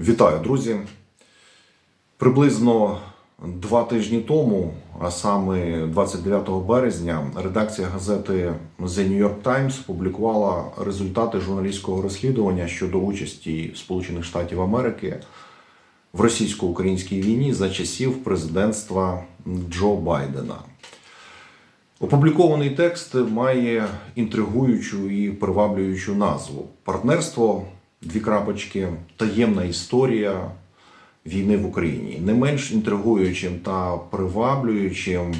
Вітаю, друзі! Приблизно два тижні тому, а саме 29 березня, редакція газети The New York Times опублікувала результати журналістського розслідування щодо участі Сполучених Штатів Америки в російсько-українській війні за часів президентства Джо Байдена. Опублікований текст має інтригуючу і приваблюючу назву Партнерство дві крапочки, таємна історія війни в Україні. Не менш інтригуючим та приваблюючим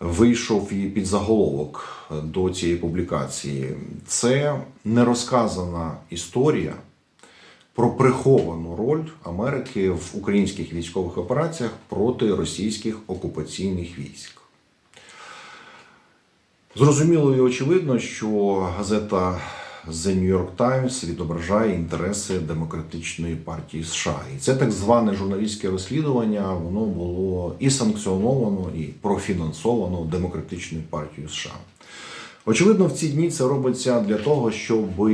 вийшов і підзаголовок до цієї публікації. Це нерозказана історія про приховану роль Америки в українських військових операціях проти російських окупаційних військ. Зрозуміло і очевидно, що газета The New York Times відображає інтереси демократичної партії США. І це так зване журналістське розслідування, воно було і санкціоновано, і профінансовано демократичною партією США. Очевидно, в ці дні це робиться для того, щоб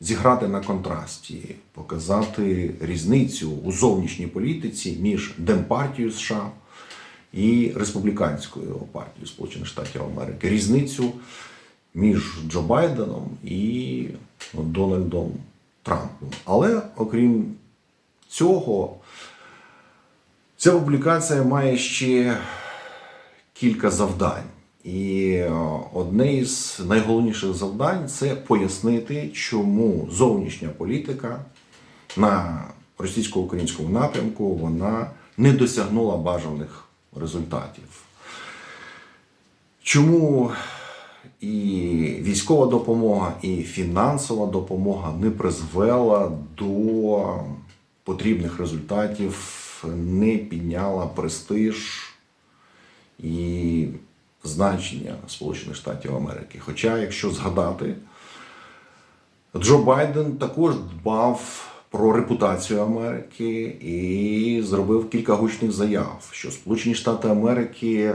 зіграти на контрасті, показати різницю у зовнішній політиці між Демпартією США і республіканською партією Сполучених Штатів Америки. Різницю між Джо Байденом і ну, Дональдом Трампом. Але окрім цього, ця публікація має ще кілька завдань. І е, одне із найголовніших завдань це пояснити, чому зовнішня політика на російсько-українському напрямку вона не досягнула бажаних результатів. Чому і військова допомога, і фінансова допомога не призвела до потрібних результатів, не підняла престиж і значення Сполучених Штатів Америки. Хоча, якщо згадати, Джо Байден також дбав про репутацію Америки і зробив кілька гучних заяв, що Сполучені Штати Америки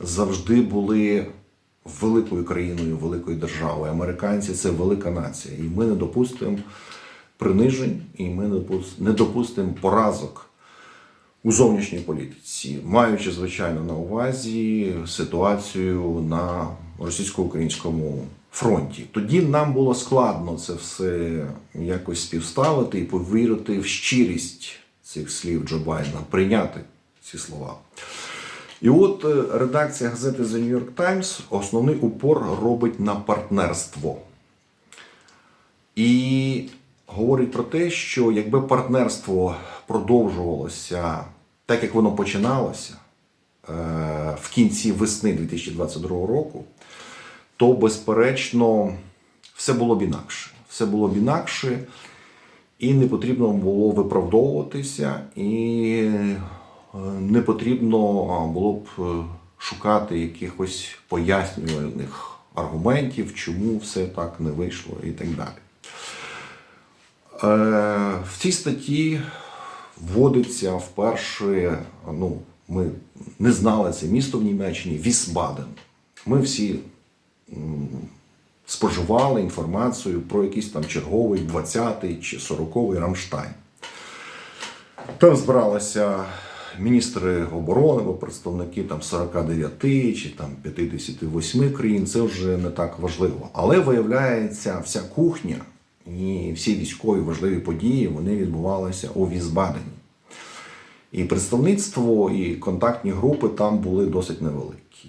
завжди були великою країною, великою державою. Американці це велика нація, і ми не допустимо принижень, і ми не допустимо поразок у зовнішній політиці, маючи звичайно на увазі ситуацію на російсько-українському фронті. Тоді нам було складно це все якось співставити і повірити в щирість цих слів Джо Байдена, прийняти ці слова. І от е, редакція газети The New York Times основний упор робить на партнерство. І говорить про те, що якби партнерство продовжувалося так, як воно починалося е, в кінці весни 2022 року, то безперечно все було б інакше. Все було б інакше, і не потрібно було виправдовуватися, і не потрібно було б е, шукати якихось пояснювальних аргументів, чому все так не вийшло і так далі. Е, В цій статті вводиться вперше, ну, ми не знали це місто в Німеччині, Вісбаден. Ми всі споживали інформацію про якийсь там черговий 20-й чи 40-й Рамштайн. Там збиралися міністри оборони або представники там 49 чи там 58 країн. Це вже не так важливо. Але виявляється, вся кухня і всі військові важливі події вони відбувалися у Візбадені. І представництво, і контактні групи там були досить невеликі.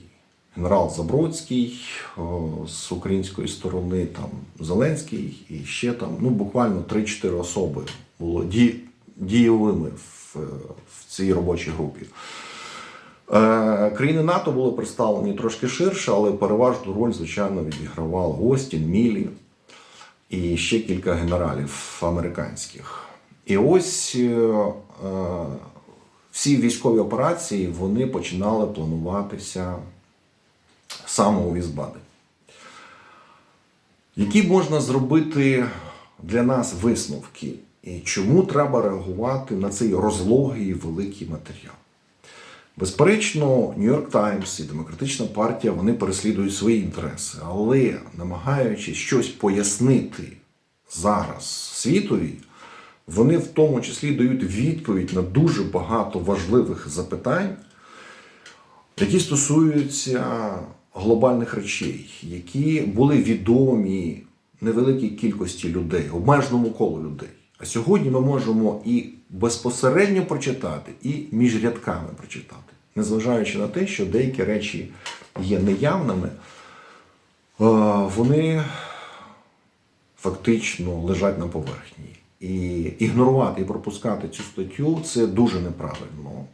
Генерал Забродський з української сторони, там Зеленський і ще там ну, буквально 3-4 особи було ді- дієвими в, в цій робочій групі. Е, Країни НАТО були представлені трошки ширше, але переважну роль, звичайно, відігравали Остін, Мілі і ще кілька генералів американських. І ось е, е, всі військові операції вони починали плануватися саме у Візбадені. Які можна зробити для нас висновки? Чому треба реагувати на цей розлогий великий матеріал? Безперечно, Нью-Йорк Таймс і Демократична партія вони переслідують свої інтереси, але намагаючись щось пояснити зараз світові, Вони в тому числі дають відповідь на дуже багато важливих запитань, які стосуються глобальних речей, які були відомі невеликій кількості людей, обмеженому колу людей. Сьогодні ми можемо і безпосередньо прочитати, і між рядками прочитати, незважаючи на те, що деякі речі є неявними, е, вони фактично лежать на поверхні. І ігнорувати і пропускати цю статтю це дуже неправильно.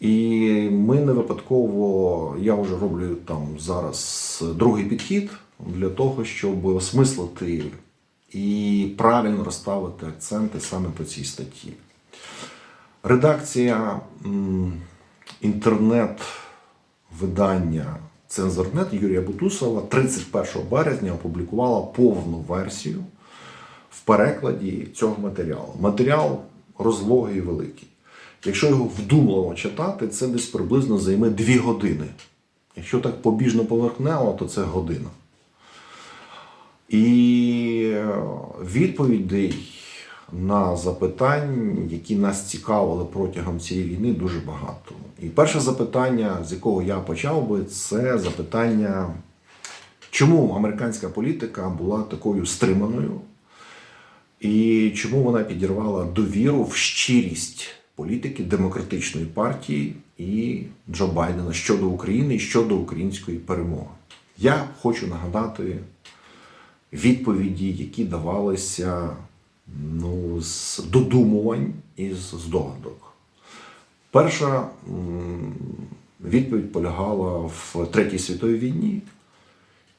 І ми не випадково, я вже роблю там зараз другий підхід для того, щоб осмислити і правильно розставити акценти саме по цій статті. Редакція інтернет-видання Цензорнет Юрія Бутусова 31 березня опублікувала повну версію в перекладі цього матеріалу. Матеріал розлогий і великий. Якщо його вдумливо читати, це десь приблизно займе 2 години. Якщо так побіжно поверхнево, то це година. І відповідей на запитання, які нас цікавили протягом цієї війни, дуже багато. І перше запитання, з якого я почав би, це запитання, чому американська політика була такою стриманою, і чому вона підірвала довіру в щирість політики демократичної партії і Джо Байдена щодо України і щодо української перемоги. Я хочу нагадати відповіді, які давалися ну, з додумувань і з здогадок. Перша відповідь полягала в Третій світовій війні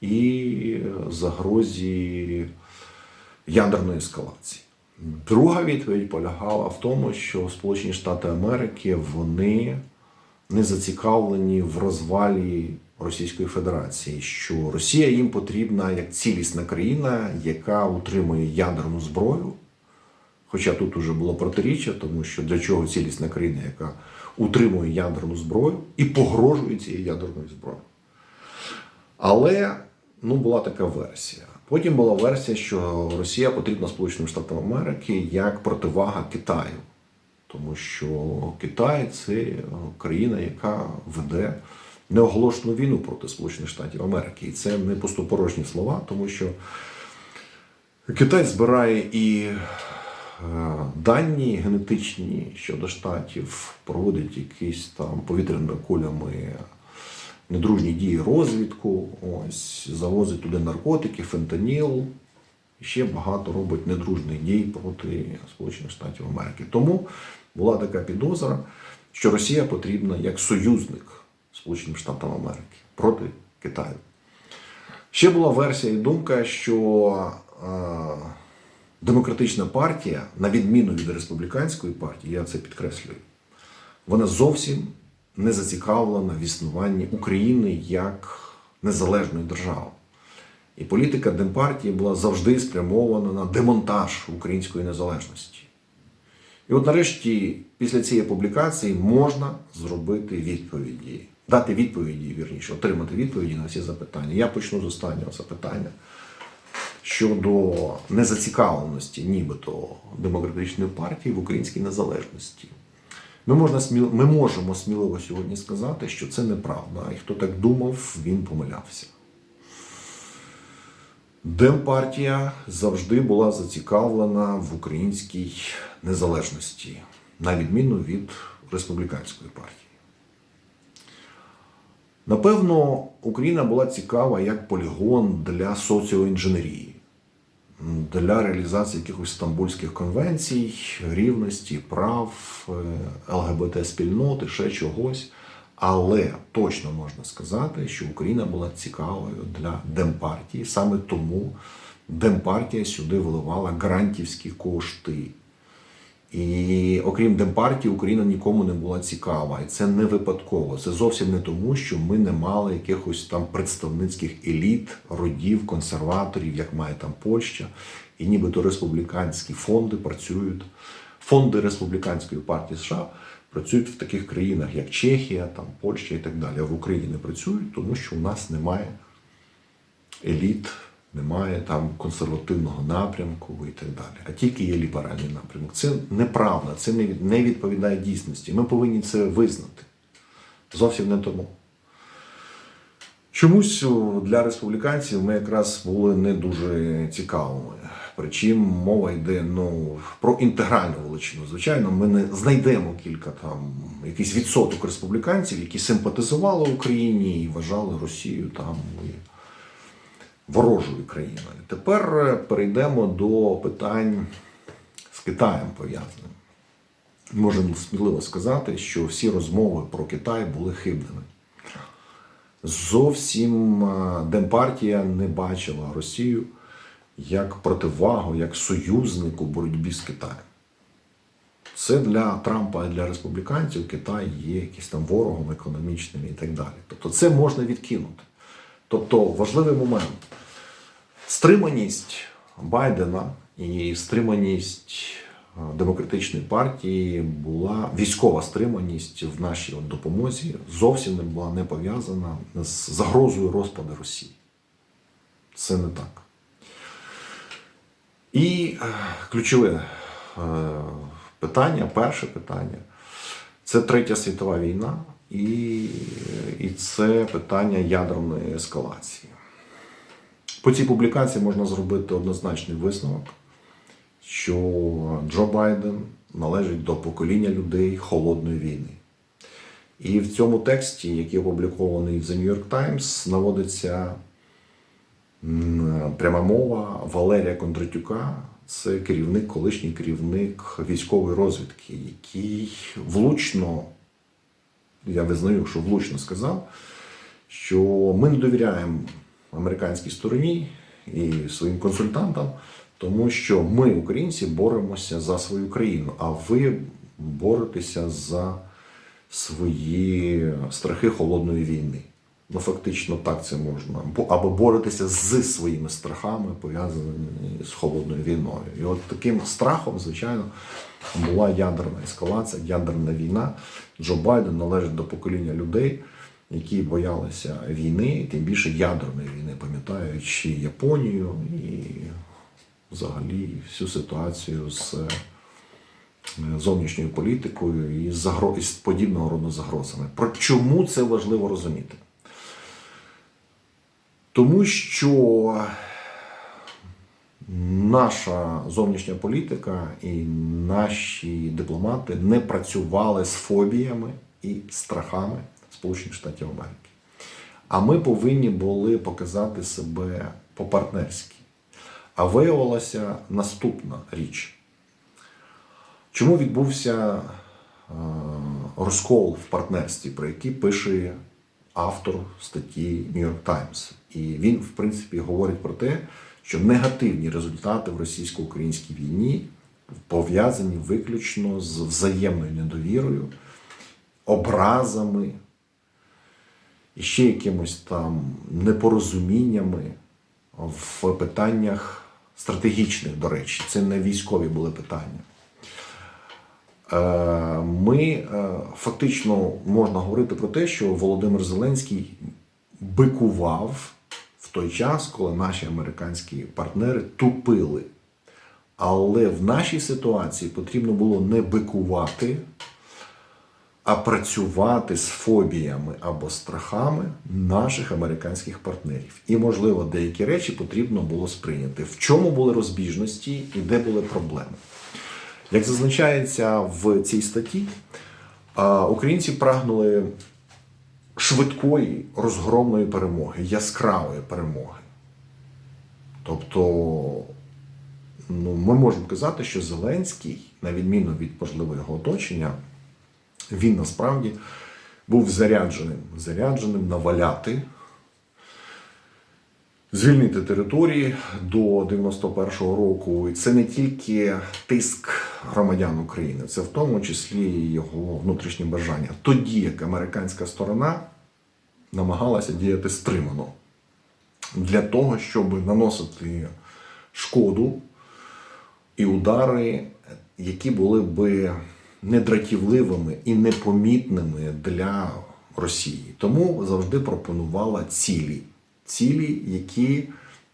і загрозі ядерної ескалації. Друга відповідь полягала в тому, що Сполучені Штати Америки вони не зацікавлені в розвалі Російської Федерації, що Росія їм потрібна як цілісна країна, яка утримує ядерну зброю. Хоча тут уже було протиріччя, тому що для чого цілісна країна, яка утримує ядерну зброю і погрожує цією ядерною зброєю. Але ну, була така версія. Потім була версія, що Росія потрібна Сполученим Штатам Америки як противага Китаю. Тому що Китай це країна, яка веде неоголошену війну проти Сполучених Штатів Америки. І це не пустопорожні слова, тому що Китай збирає і е, дані генетичні щодо штатів, проводить якісь там повітряними кулями недружні дії розвідку, ось, завозить туди наркотики, фентаніл. Ще багато робить недружних дій проти Сполучених Штатів Америки. Тому була така підозра, що Росія потрібна як союзник Сполученим Штатам Америки проти Китаю. Ще була версія і думка, що е, демократична партія, на відміну від республіканської партії, я це підкреслюю, вона зовсім не зацікавлена в існуванні України як незалежної держави. І політика Демпартії була завжди спрямована на демонтаж української незалежності. І от нарешті, після цієї публікації можна зробити відповіді, дати відповіді, вірніше, отримати відповіді на всі запитання. Я почну з останнього запитання щодо незацікавленості, нібито демократичної партії в українській незалежності. Ми, можна. Ми можемо сміливо сьогодні сказати, що це неправда. І хто так думав, він помилявся. Демпартія завжди була зацікавлена в українській незалежності, на відміну від республіканської партії. Напевно, Україна була цікава як полігон для соціоінженерії, для реалізації якихось стамбульських конвенцій, рівності, прав, е, ЛГБТ-спільноти, ще чогось. Але точно можна сказати, що Україна була цікавою для Демпартії. Саме тому Демпартія сюди вливала грантівські кошти. І окрім Демпартії, Україна нікому не була цікава. І це не випадково. Це зовсім не тому, що ми не мали якихось там представницьких еліт, родів, консерваторів, як має там Польща, і нібито республіканські фонди працюють. Фонди республіканської партії США працюють в таких країнах, як Чехія, там, Польща і так далі. А в Україні не працюють, тому що у нас немає еліт немає там консервативного напрямку і так далі, а тільки є ліберальний напрямок. Це неправда, це не, від- не відповідає дійсності. Ми повинні це визнати. Зовсім не тому. Чомусь для республіканців ми якраз були не дуже цікавими. Причому мова йде ну, про інтегральну величину. Звичайно, ми не знайдемо кілька там якийсь відсоток республіканців, які симпатизували Україні і вважали Росію там ворожою країною. Тепер е, перейдемо до питань з Китаєм пов'язаним. Можемо сміливо сказати, що всі розмови про Китай були хибними. Зовсім е, Демпартія не бачила Росію як противагу, як союзник у боротьбі з Китаєм. Це для Трампа і для республіканців Китай є якийсь там ворогом економічним і так далі. Тобто це можна відкинути. Тобто важливий момент. Стриманість Байдена і стриманість е, демократичної партії була військова стриманість в нашій допомозі зовсім не була не пов'язана з загрозою розпаду Росії. Це не так. І е, ключове е, питання, перше питання це Третя світова війна, і, і це питання ядерної ескалації. По цій публікації можна зробити однозначний висновок, що Джо Байден належить до покоління людей холодної війни. І в цьому тексті, який опублікований в The New York Times, наводиться пряма мова Валерія Кондратюка. Це керівник, колишній керівник військової розвідки, який влучно, я визнаю, що влучно сказав, що ми не довіряємо американській стороні і своїм консультантам, тому що ми, українці, боремося за свою країну, а ви боретеся за свої страхи холодної війни. Ну, фактично, так це можна. Або боротися з своїми страхами, пов'язаними з холодною війною. І от таким страхом, звичайно, була ядерна ескалація, ядерна війна. Джо Байден належить до покоління людей, які боялися війни, тим більше ядерної війни, пам'ятаючи Японію і взагалі всю ситуацію з е, зовнішньою політикою і з подібного роду загрозами. Про чому це важливо розуміти? Тому що наша зовнішня політика і наші дипломати не працювали з фобіями і страхами Сполучених Штатів Америки. А ми повинні були показати себе по-партнерськи. А виявилася наступна річ. Чому відбувся е, розкол в партнерстві, про який пише автор статті York Times? І він, в принципі, говорить про те, що негативні результати в російсько-українській війні пов'язані виключно з взаємною недовірою, образами і ще якимось там непорозуміннями в питаннях стратегічних, до речі, це не військові були питання. Е, Ми е, фактично можна говорити про те, що Володимир Зеленський бикував в той час, коли наші американські партнери тупили. Але в нашій ситуації потрібно було не бикувати, а працювати з фобіями або страхами наших американських партнерів. І, можливо, деякі речі потрібно було сприйняти. В чому були розбіжності і де були проблеми? Як зазначається в цій статті, українці прагнули швидкої розгромної перемоги, яскравої перемоги. Тобто, ну, ми можемо казати, що Зеленський, на відміну від можливо його оточення, він насправді був зарядженим, зарядженим наваляти, звільнити території до 91-го року. І це не тільки тиск громадян України, це в тому числі його внутрішнє бажання. Тоді як американська сторона намагалася діяти стримано для того, щоб наносити шкоду і удари, які були би недратівливими і непомітними для Росії. Тому завжди пропонувала цілі, цілі, які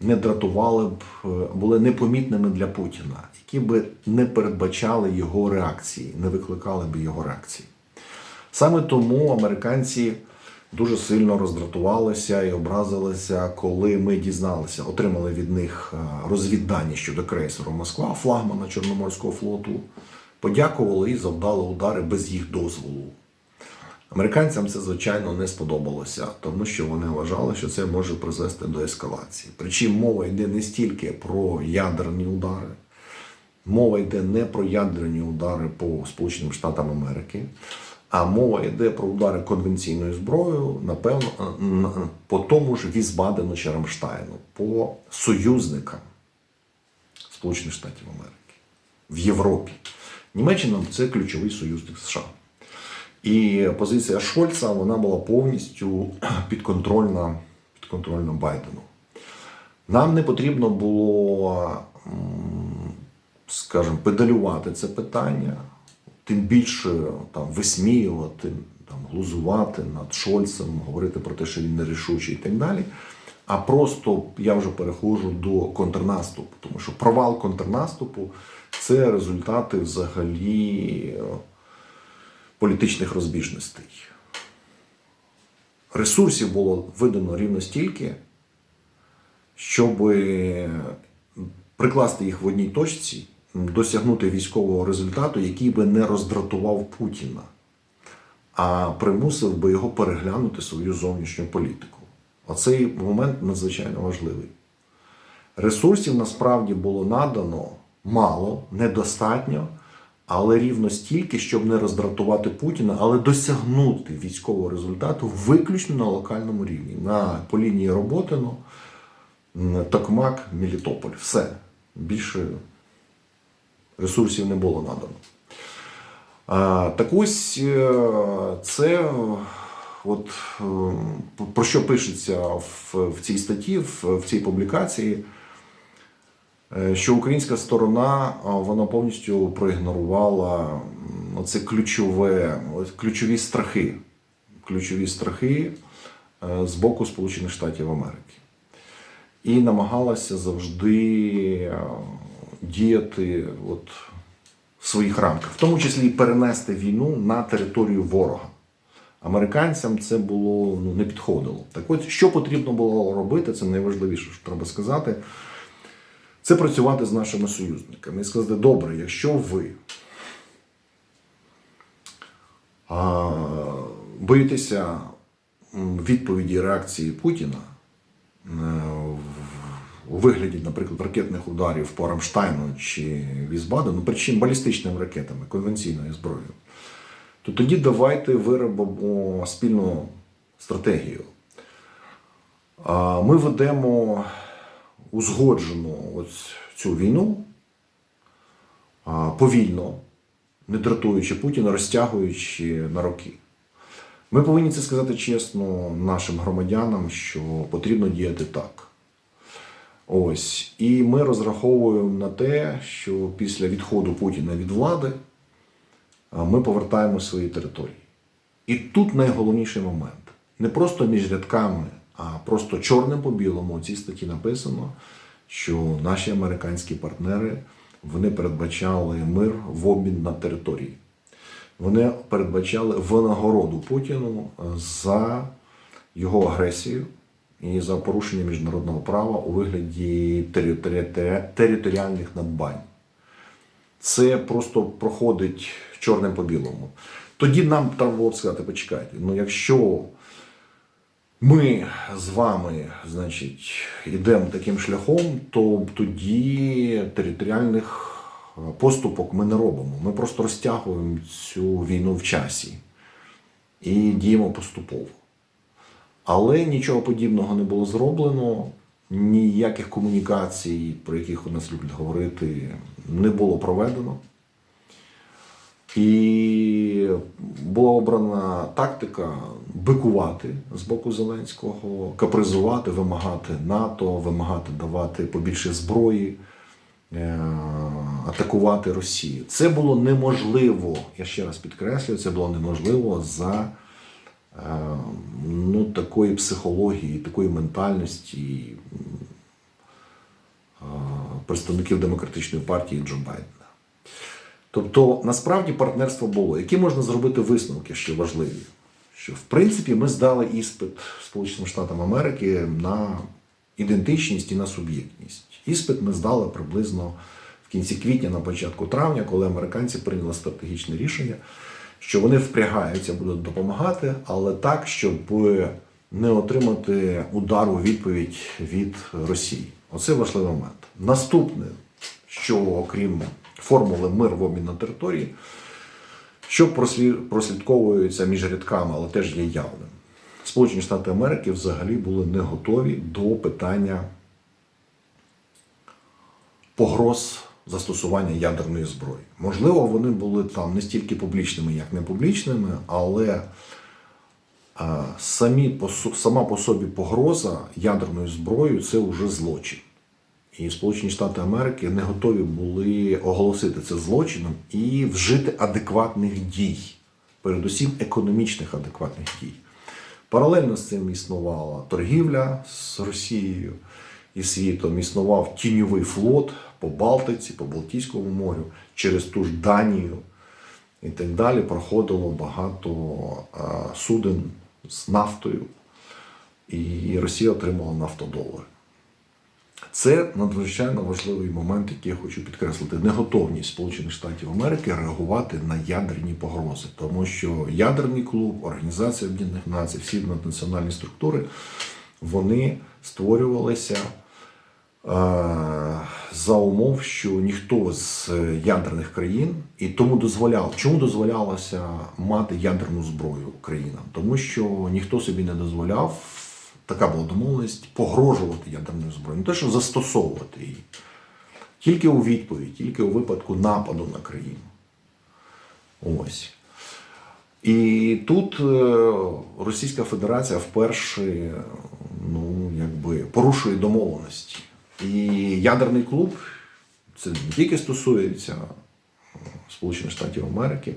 не дратували б, е, були непомітними для Путіна, які би не передбачали його реакції, не викликали б його реакції. Саме тому американці дуже сильно роздратувалися і образилися, коли ми дізналися, отримали від них е, розвіддані щодо крейсеру Москва, флагмана Чорноморського флоту, подякували і завдали удари без їх дозволу. Американцям це, звичайно, не сподобалося, тому що вони вважали, що це може призвести до ескалації. Причому мова йде не стільки про ядерні удари, мова йде не про ядерні удари по Сполученим Штатам Америки, а мова йде про удари конвенційною зброєю, напевно, по тому ж Візбадену чи Рамштайну, по союзникам Сполучених Штатів Америки в Європі. Німеччина це ключовий союзник США. І позиція Шольца вона була повністю підконтрольна, підконтрольна Байдену. Нам не потрібно було, скажімо, педалювати це питання, тим більше там, висміювати, там, глузувати над Шольцем, говорити про те, що він нерішучий і так далі. А просто я вже переходжу до контрнаступу, тому що провал контрнаступу це результати взагалі е, політичних розбіжностей. Ресурсів було видано рівно стільки, щоб прикласти їх в одній точці, досягнути військового результату, який би не роздратував Путіна, а примусив би його переглянути свою зовнішню політику. Оцей момент надзвичайно важливий. Ресурсів насправді було надано мало, недостатньо, але рівно стільки, щоб не роздратувати Путіна, але досягнути військового результату виключно на локальному рівні, на по лінії Роботино, Токмак, Мелітополь. Все. Більше ресурсів не було надано. Так ось е, це от, е, про що пишеться в, в цій статті, в, в цій публікації, що українська сторона вона повністю проігнорувала м, оце ключове, ключові страхи, ключові страхи е, з боку Сполучених Штатів Америки. І намагалася завжди е, діяти от, в своїх рамках, в тому числі і перенести війну на територію ворога. Американцям це було ну, не підходило. Так от, що потрібно було робити, це найважливіше, що треба сказати. Це працювати з нашими союзниками і сказати, добре, якщо ви а, боїтеся відповіді реакції Путіна е, у вигляді, наприклад, ракетних ударів по Рамштайну чи Візбадену, причому балістичними ракетами, конвенційною зброєю, то тоді давайте виробимо спільну стратегію. Ми ведемо узгоджену цю війну повільно, не дратуючи Путіна, розтягуючи на роки. Ми повинні це сказати чесно нашим громадянам, що потрібно діяти так. Ось. І ми розраховуємо на те, що після відходу Путіна від влади ми повертаємо свої території. І тут найголовніший момент. Не просто між рядками, а просто чорним по білому у цій статті написано, що наші американські партнери вони передбачали мир в обмін на території. Вони передбачали винагороду Путіну за його агресію і за порушення міжнародного права у вигляді територіальних надбань. Це просто проходить чорним по білому. Тоді нам треба було б сказати, почекайте, ну якщо ми з вами, значить, йдемо таким шляхом, то тоді територіальних е, поступок ми не робимо. Ми просто розтягуємо цю війну в часі і діємо поступово. Але нічого подібного не було зроблено, ніяких комунікацій, про яких у нас люблять говорити, не було проведено. І була обрана тактика бикувати з боку Зеленського, капризувати, вимагати НАТО, вимагати давати побільше зброї, е, атакувати Росію. Це було неможливо, я ще раз підкреслюю, це було неможливо за е, ну, такої психології, такої ментальності представників демократичної партії Джо Байдена. Тобто, насправді партнерство було. Які можна зробити висновки, що важливі? Що в принципі ми здали іспит Сполученим Штатам Америки на ідентичність і на суб'єктність. Іспит ми здали приблизно в кінці квітня, на початку травня, коли американці прийняли стратегічне рішення, що вони впрягаються, будуть допомагати, але так, щоб не отримати удар у відповідь від Росії. Оце важливий момент. Наступне, що окрім формули мир в обмін на території, що прослі- прослідковується між рядками, але теж є явним. Сполучені Штати Америки взагалі були не готові до питання погроз застосування ядерної зброї. Можливо, вони були там не стільки публічними, як не публічними, але самі сама по собі погроза ядерною зброєю це вже злочин. І Сполучені Штати Америки не готові були оголосити це злочином і вжити адекватних дій, передусім економічних адекватних дій. Паралельно з цим існувала торгівля з Росією і світом, існував тіньовий флот по Балтиці, по Балтійському морю, через ту ж Данію і так далі проходило багато суден з нафтою, і Росія отримала нафтодолари. Це надзвичайно важливий момент, який я хочу підкреслити. Неготовність Сполучених Штатів Америки реагувати на ядерні погрози, тому що ядерний клуб, Організація Об'єднаних Націй, всі національні структури вони створювалися е, за умов, що ніхто з ядерних країн і тому дозволяв, чому дозволялося мати ядерну зброю країнам? Тому що ніхто собі не дозволяв, така була домовленість, погрожувати ядерною зброєю, не те, що застосовувати її. Тільки у відповідь, тільки у випадку нападу на країну. Ось. І тут е, Російська Федерація вперше ну, якби, порушує домовленості. І ядерний клуб це не тільки стосується е, Сполучених Штатів Америки,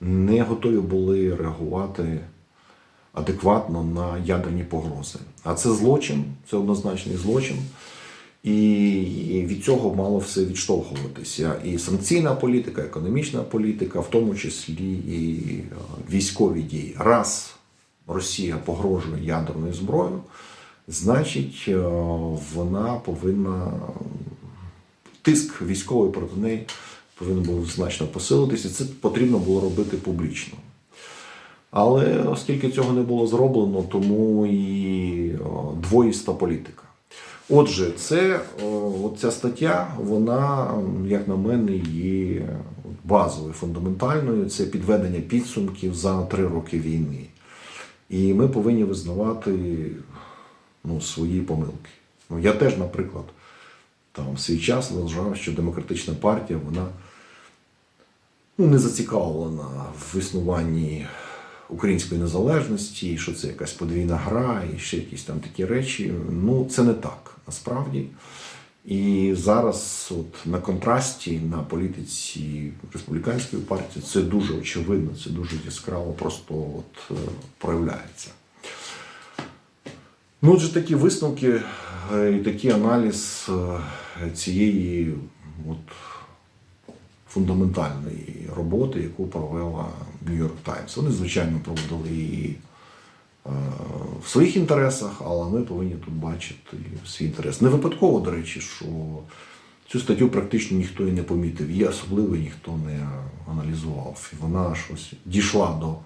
не готові були реагувати адекватно на ядерні погрози. А це злочин, це однозначний злочин. І від цього мало все відштовхуватися. І санкційна політика, економічна політика, в тому числі і е, військові дії. Раз Росія погрожує ядерною зброєю, значить е, вона повинна тиск військовий проти неї повинен був значно посилитися. Це потрібно було робити публічно. Але оскільки цього не було зроблено, тому і двоїста політика. Отже, це ця стаття, вона, як на мене, є базовою, фундаментальною. Це підведення підсумків за три роки війни. І ми повинні визнавати ну, свої помилки. Ну, я теж, наприклад, там в свій час вважав, що демократична партія вона ну, не зацікавлена в існуванні української незалежності, що це якась подвійна гра, і ще якісь там такі речі. Ну, це не так насправді. І зараз, от на контрасті на політиці республіканської партії, це дуже очевидно, це дуже яскраво просто от, е, проявляється. Ну, отже, такі висновки е, і такий аналіз е, цієї от, фундаментальної роботи, яку провела York Times. Вони, звичайно, проводили її е, в своїх інтересах, але ми повинні тут бачити свій інтерес. Не випадково, до речі, що цю статтю практично ніхто і не помітив. Її особливо ніхто не аналізував. І вона щось дійшла до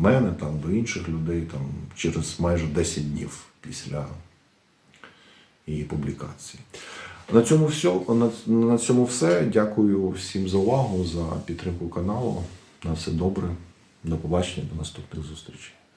мене, там, до інших людей там, через майже 10 днів після її публікації. На цьому все. На, на цьому все. Дякую всім за увагу, за підтримку каналу. На все добре. До побачення, до наступних зустрічей.